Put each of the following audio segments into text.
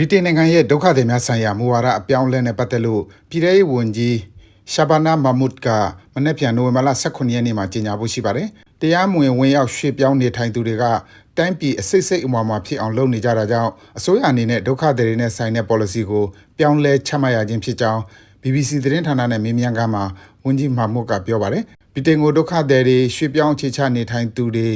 ဗြိတိန်နိုင်ငံရဲ့ဒုက္ခသည်များဆိုင်ရာမူဝါဒအပြောင်းအလဲနဲ့ပတ်သက်လို့ပြည်ထရေးဝန်ကြီးရှာဘာနာမာမုတ်ကမနေ့ပြန်နိုဝင်ဘာလ18ရက်နေ့မှာကြေညာဖို့ရှိပါတယ်။တရားမဝင်ဝင်ရောက်ရွှေ့ပြောင်းနေထိုင်သူတွေကတိုင်းပြည်အစိတ်စိတ်အမွာမှာဖြစ်အောင်လုပ်နေကြတာကြောင့်အစိုးရအနေနဲ့ဒုက္ခသည်တွေနဲ့ဆိုင်တဲ့ policy ကိုပြောင်းလဲချမှတ်ရခြင်းဖြစ်ကြောင်း BBC သတင်းဌာနနဲ့မေးမြန်းခန်းမှာဝန်ကြီးမာမုတ်ကပြောပါတယ်။ဗြိတိန်ကိုဒုက္ခသည်တွေရွှေ့ပြောင်းအခြေချနေထိုင်သူတွေ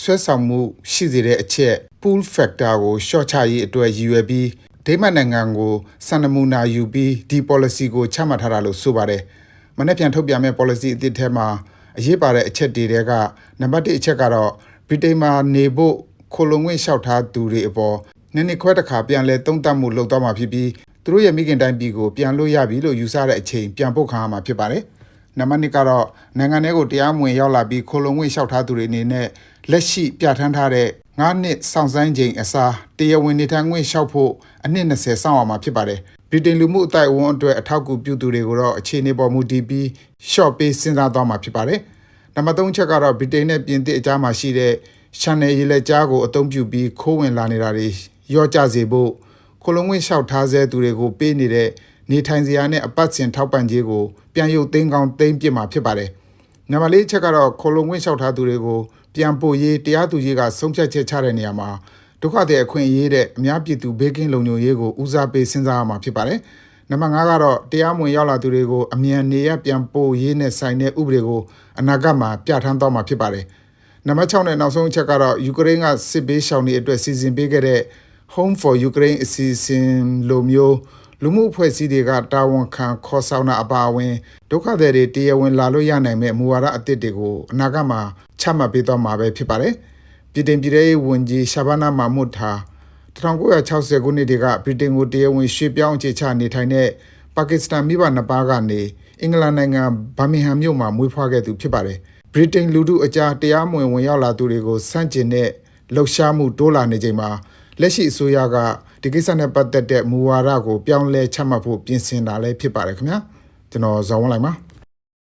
ဆွဲဆောင်မှုရှိစေတဲ့အချက် pool factor ကိုရှော့ချရေးအတွက်ရည်ရွယ်ပြီး ဒိမတ်နိုင်ငံကိုစံနမူနာယူပြီးဒီ policy ကိုချမှတ်ထားတာလို့ဆိုပါတယ်။မနေ့ပြန်ထုတ်ပြန်မဲ့ policy အသစ်ထဲမှာအရေးပါတဲ့အချက်တွေထဲကနံပါတ်1အချက်ကတော့ဗြိတိန်မှာနေဖို့ခိုလုံငွင့်လျှောက်ထားသူတွေအပေါ်နည်းနည်းခွဲတစ်ခါပြန်လဲသုံးသပ်မှုလုပ်တော့မှာဖြစ်ပြီးသူတို့ရဲ့မိခင်တိုင်းပြည်ကိုပြန်လို့ရပြီလို့ယူဆတဲ့အချိန်ပြန်ပို့ခံရမှာဖြစ်ပါတယ်။နံပါတ်2ကတော့နိုင်ငံထဲကိုတရားမဝင်ရောက်လာပြီးခိုလုံငွင့်လျှောက်ထားသူတွေအနေနဲ့ လက်ရှိပြဋ္ဌာန်းထားတဲ့9နှစ်စောင့်ဆိုင်းချိန်အစားတရားဝင်နေထိုင်ခွင့်လျှောက်ဖို့အနှစ်20စောင့်အောင်မှာဖြစ်ပါတယ်။ဗြိတိန်လူမှုအသိုက်အဝန်းအတွက်အထောက်အကူပြုသူတွေကိုတော့အခြေအနေပေါ်မူတည်ပြီး short ပေးစဉ်းစားသွားမှာဖြစ်ပါတယ်။နံပါတ်3ချက်ကတော့ဗြိတိန်နဲ့ပြင်သစ်အကြားမှာရှိတဲ့ channel ရေလက်ကြားကိုအသုံးပြုပြီးခိုးဝင်လာနေတာတွေရော့ကျစေဖို့ခလုံးဝင်းလျှောက်ထားစေသူတွေကိုပေးနေတဲ့နေထိုင်စရာနဲ့အပတ်စဉ်ထောက်ပံ့ကြေးကိုပြန်ရုပ်သိမ်းကောင်းသိမ်းပစ်မှာဖြစ်ပါတယ်။ နံပါတ်၄ချက်ကတော့ခလုံးဝင်းလျှောက်ထားသူတွေကိုပြန်ပို့ရေးတရားသူကြီးကဆုံးဖြတ်ချက်ချတဲ့နေရာမှာဒုက္ခသည်အခွင့်အရေးတဲ့အများပြည်သူဘေးကင်းလုံခြုံရေးကိုဦးစားပေးစဉ်းစားရမှာဖြစ်ပါတယ်။နံပါတ်5ကတော့တရားမဝင်ရောက်လာသူတွေကိုအမြန်နေရပြန်ပို့ရေးနဲ့ဆိုင်တဲ့ဥပဒေကိုအနာဂတ်မှာပြဋ္ဌာန်းသွားမှာဖြစ်ပါတယ်။နံပါတ်6နဲ့နောက်ဆုံးအချက်ကတော့ယူကရိန်းကစစ်ဘေးရှောင်တွေအတွက်စီစဉ်ပေးခဲ့တဲ့ Home for Ukraine အစီအစဉ်လိုမျိုး လူမှုအဖွဲ့အစည်းတွေကတာဝန်ခံခေါ်ဆောင်တာအပါအဝင်ဒုက္ခသည်တွေတရားဝင်လာလို့ရနိုင်မဲ့မူဝါဒအသစ်တွေကိုအနာဂတ်မှာချမှတ်ပေးသွားမှာပဲဖြစ်ပါတယ်။ပြည်တင်ပြည်ထောင်စုဝန်ကြီးရှာဘာနာမာမုတ်ဟာ1960ခုနှစ်တည်းကဗြိတိန်ကိုတရားဝင်ရွှေ့ပြောင်းအခြေချနေထိုင်တဲ့ပါကစ္စတန်မိဘနှစ်ပါးကနေအင်္ဂလန်နိုင်ငံဘာမင်ဟမ်မြို့မှာမွေးဖွားခဲ့သူဖြစ်ပါတယ်။ဗြိတိန်လူထုအကြားတရားမဝင်ဝင်ရောက်လာသူတွေကိုစန့်ကျင်တဲ့လှုပ်ရှားမှုတိုးလာနေချိန်မှာလက်ရှိအစိုးရက ဒီကိစ္စနဲ့ပတ်သက်တဲ့မူဝါဒကိုပြောင်းလဲချမှတ်ဖို့ပြင်ဆင်တာလည်းဖြစ်ပါတယ်ခင်ဗျာကျွန်တော်ဇော်ဝင်းလိုက်ပါ